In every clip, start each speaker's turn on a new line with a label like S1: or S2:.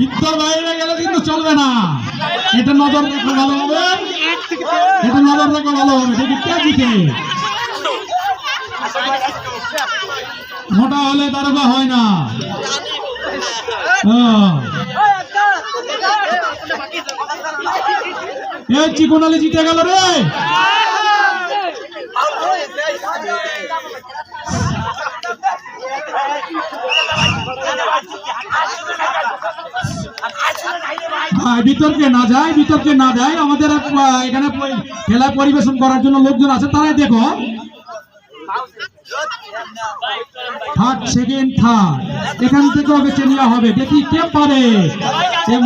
S1: ভিতর বাইরে গেলে কিন্তু চলবে না। এটা নজর রেখে, ভালো হবে। এটা নজর রেখে, ভালো হবে। দেখি কে জিতে। মোটা হলে হয় না। হ্যাঁ। এই জিতে গেল রে। বিতর্কে না যায়, বিতর্কে না যায়, আমাদের এখানে খেলা পরিবেশন করার জন্য লোকজন আছে, তারাই দেখো। Third, second, third. এখান থেকেও বেছে নেওয়া হবে। দেখি কে পারে? এ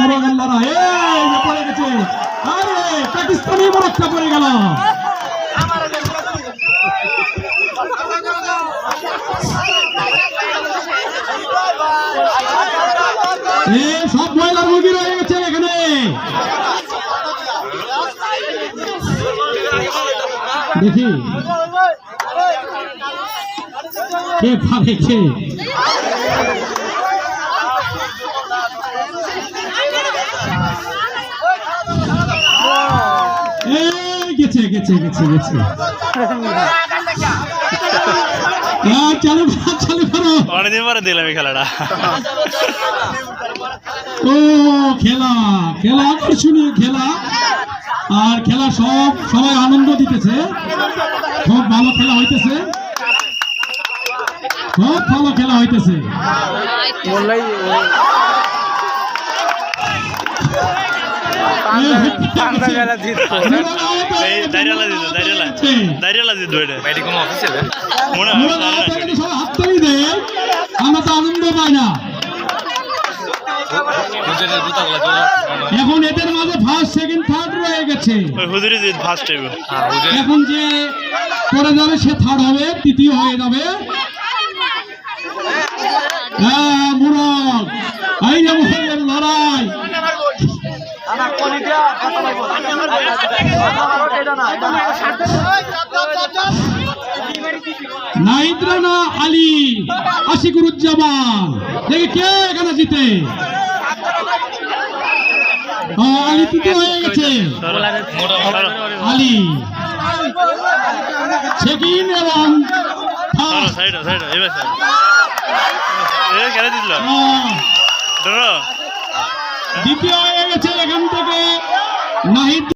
S1: পড়ে গেছে। আরে, পাকিস্তানি মোরগটা পড়ে গেল। সব ময়লার মুরগি রয়ে গেছে এখানে। দেখি। কে পারে কে? গেছে গেছে গেছে গেছে।
S2: খেলাটা
S1: ও খেলা খেলা আকর্ষণীয় খেলা আর খেলা সব সবাই আনন্দ দিতেছে খুব ভালো খেলা হইতেছে খুব ভালো খেলা হইতেছে আমরা তো আনন্দ পাই না।
S3: হুজুরের জুতাগুলো চলে
S1: এখন এদের মাঝে ফার্স্ট সেকেন্ড থার্ড রয়ে গেছে।
S2: হুজুরি জিত ফার্স্ট
S3: হ্যাঁ
S1: এখন যে করে যাবে সে থার্ড হবে তৃতীয় হয়ে যাবে। হ্যাঁ মুরগ। এই যে
S4: আমার কোনি দিয়া কথা বলব। এটা না এটা না।
S1: আলী আশিকুরুজ্জামান। দেখি কে এখানে জিতে? আলী তৃতীয় হয়ে গেছে। আলী। সেকিন এবং
S2: খেলা দিছিল
S1: দ্বিতীয় হয়ে গেছে এখান থেকে। নাহিদ